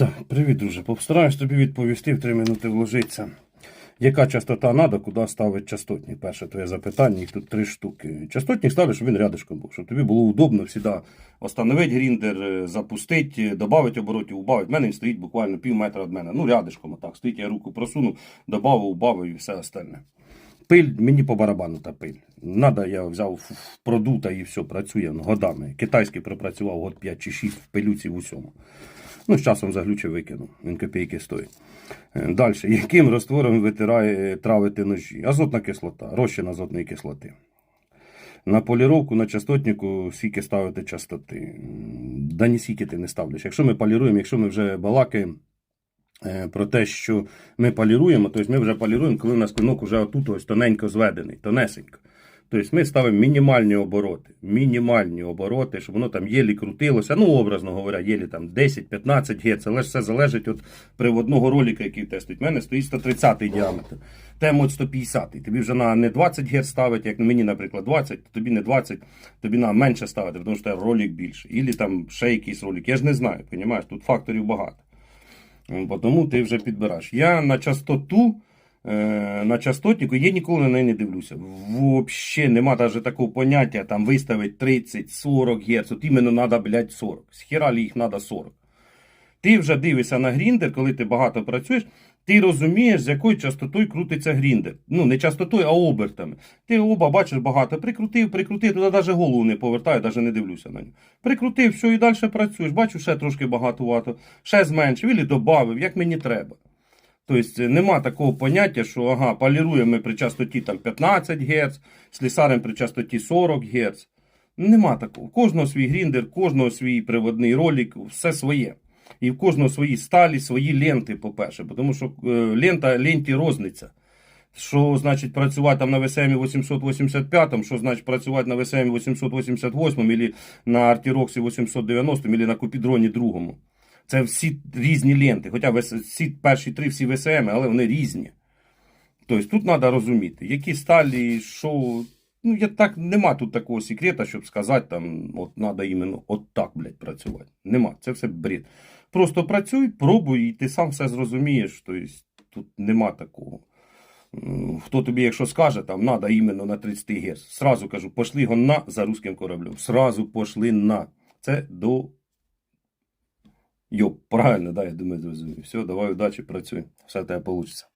Так, привіт, друже. Постараюсь тобі відповісти в 3 минути вложиться. Яка частота треба, куди ставити частотник? Перше твоє запитання, їх тут три штуки. Частотник ставиш, щоб він рядышком був, щоб тобі було удобно завжди остановити гріндер, е, запустити, додати оборотів, убавити. В мене він стоїть буквально пів метра від мене. Ну, рядышком отак. Стоїть, я руку просунув, додав, убавив і все остальне. Пиль, мені по барабану та пиль. Надо, я взяв продута і все, працює ну, годами. Китайський пропрацював год 5 чи 6 в пилюці в усьому. Ну, з часом заглючив викинув. Він копійки стоїть. Далі. Яким раствором витирає травити ножі? Азотна кислота, розчин азотної кислоти. На поліровку, на частотнику скільки ставити частоти? Да ні скільки ти не ставлюш. Якщо ми поліруємо, якщо ми вже балакаємо е, про те, що ми поліруємо, тобто ми вже поліруємо, коли у нас клинок вже отут ось тоненько зведений, тонесенько. Тобто ми ставимо мінімальні обороти, мінімальні обороти, щоб воно там єлі крутилося, ну, образно говоря, єлі там 10-15 Гц, але ж все залежить від приводного ролика, який тестують. У мене стоїть 130 діаметр. Тему 150. Тобі вже на не 20 Гц ставить, як мені, наприклад, 20, то тобі не 20, тобі на менше ставити, тому що ролик більше. Ілі там ще якийсь ролик. Я ж не знаю, розумієш, тут факторів багато. Тому ти вже підбираєш. Я на частоту, е, на частотнику, я ніколи на неї не дивлюся. Взагалі нема навіть такого поняття там виставити 30-40 Гц. От іменно треба, блядь, 40. Схералі їх треба 40. Ти вже дивишся на гріндер, коли ти багато працюєш, ти розумієш, з якою частотою крутиться гріндер. Ну, не частотою, а обертами. Ти оба бачиш багато. Прикрутив, прикрутив, туди навіть голову не повертаю, навіть не дивлюся на нього. Прикрутив, все, і далі працюєш. Бачу, ще трошки багатувато, ще зменшив, і додав, як мені треба. Тобто нема такого поняття, що ага, поліруємо ми при частоті там, 15 Гц, слісарем при частоті 40 Гц. Нема такого. Кожного свій гріндер, кожного свій приводний ролик, все своє. І в кожного свої сталі, свої ленти, по-перше. Тому що е, лента ленті розниця. Що значить працювати там на VSM 885, що значить працювати на VSM 888 або на Artirox 890 або на Купідроні другому. Це всі різні ленти. Хоча всі перші три всі ВСМ, але вони різні. Тобто тут треба розуміти, які сталі, що. Ну, я так, нема тут такого секрета, щоб сказати, там, от треба іменно от так, блядь, працювати. Нема, це все бред. Просто працюй, пробуй, і ти сам все зрозумієш. Тобто тут нема такого. Хто тобі, якщо скаже, там треба іменно на 30 Гц. Сразу кажу, пошли гона за руським кораблем. Сразу пошли на. Це до. Йоп, правильно, да, я думаю, зрозумів. Все, давай удачі, працюй. Все тебе вийде.